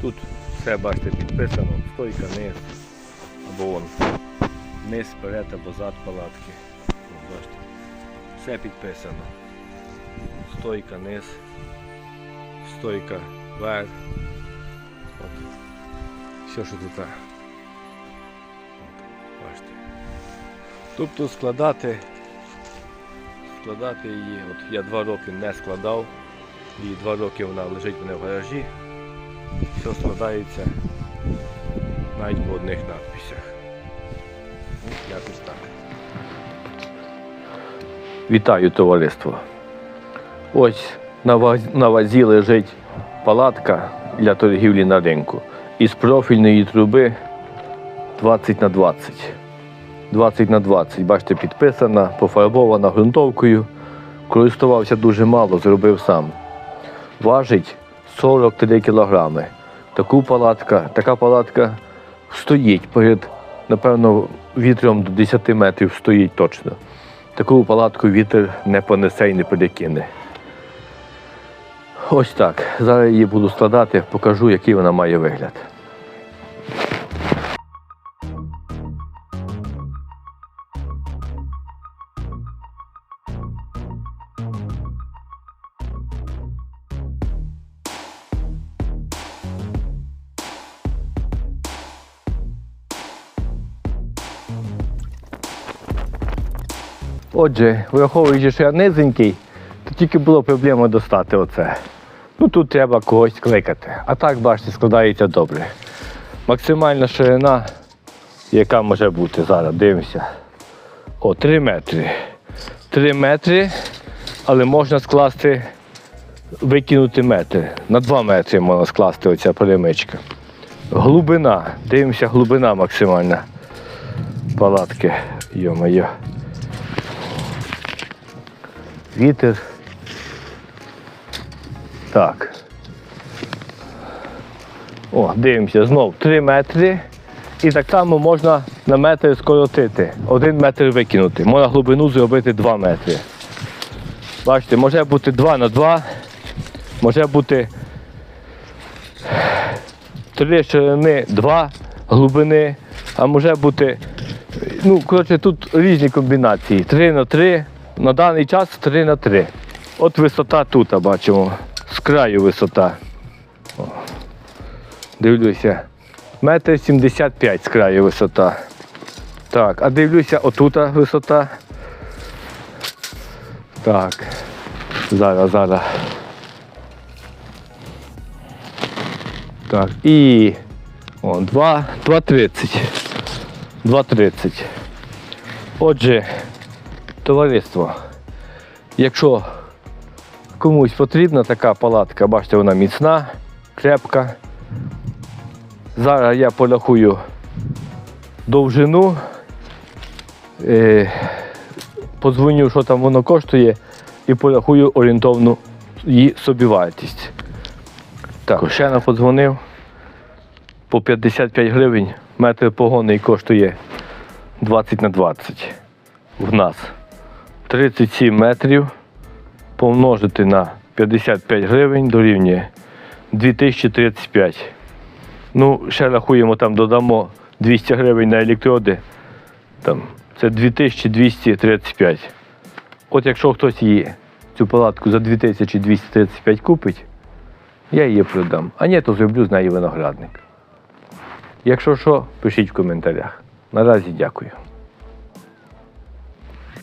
Тут все, бачите, підписано, стойка, низ, або вон, низ, вперед або зад палатки. Бачите, все підписано. Стойка, низ, стойка, верх. От. Все, що тут. Бачите. Тобто складати, складати її, от я два роки не складав, і два роки вона лежить у мене в гаражі. Все складається навіть по одних надписях. Ну, якось так. Вітаю товариство. Ось на вазі лежить палатка для торгівлі на ринку із профільної труби 20 на 20. 20 на 20. Бачите, підписана, пофарбована ґрунтовкою. Користувався дуже мало, зробив сам. Важить 43 кілограми. Таку палатка, така палатка стоїть перед, напевно, вітром до 10 метрів стоїть точно. Таку палатку вітер не понесе і не перекине. Ось так. Зараз її буду складати, покажу, який вона має вигляд. Отже, враховуючи, що я низенький, то тільки було проблема достати оце. Ну тут треба когось кликати. А так, бачите, складається добре. Максимальна ширина, яка може бути зараз, дивимося. О, 3 метри. 3 метри, але можна скласти, викинути метр. На 2 метри можна скласти оця перемичка. Глибина. Дивимося, глибина максимальна палатки. Йо-моє. Вітер. Так. О, дивимося, знов 3 метри. І так само можна на метр скоротити. Один метр викинути. Можна глибину зробити 2 метри. Бачите, може бути 2 на 2, може бути 3 ширини 2 глибини, а може бути. Ну, коротше, тут різні комбінації. 3 на 3, на даний час 3 на 3. От висота тут бачимо. З краю висота. О. Дивлюся. Метр 75 з краю висота. Так, а дивлюся, отута висота. Так. Зараз, зараз. Так, і о, 2, 2,30. 2,30. Отже, товариство, якщо комусь потрібна така палатка, бачите, вона міцна, крепка. Зараз я порахую довжину, е, подзвоню, що там воно коштує, і порахую орієнтовну її собівартість. Так, ще не подзвонив. По 55 гривень метр погонний коштує 20 на 20 в нас. 37 метрів помножити на 55 гривень дорівнює 2035. Ну, ще рахуємо, там додамо 200 гривень на електроди. Там, це 2235. От якщо хтось її, цю палатку за 2235 купить, я її продам. А ні, то зроблю з неї виноградник. Якщо що, пишіть в коментарях. Наразі дякую.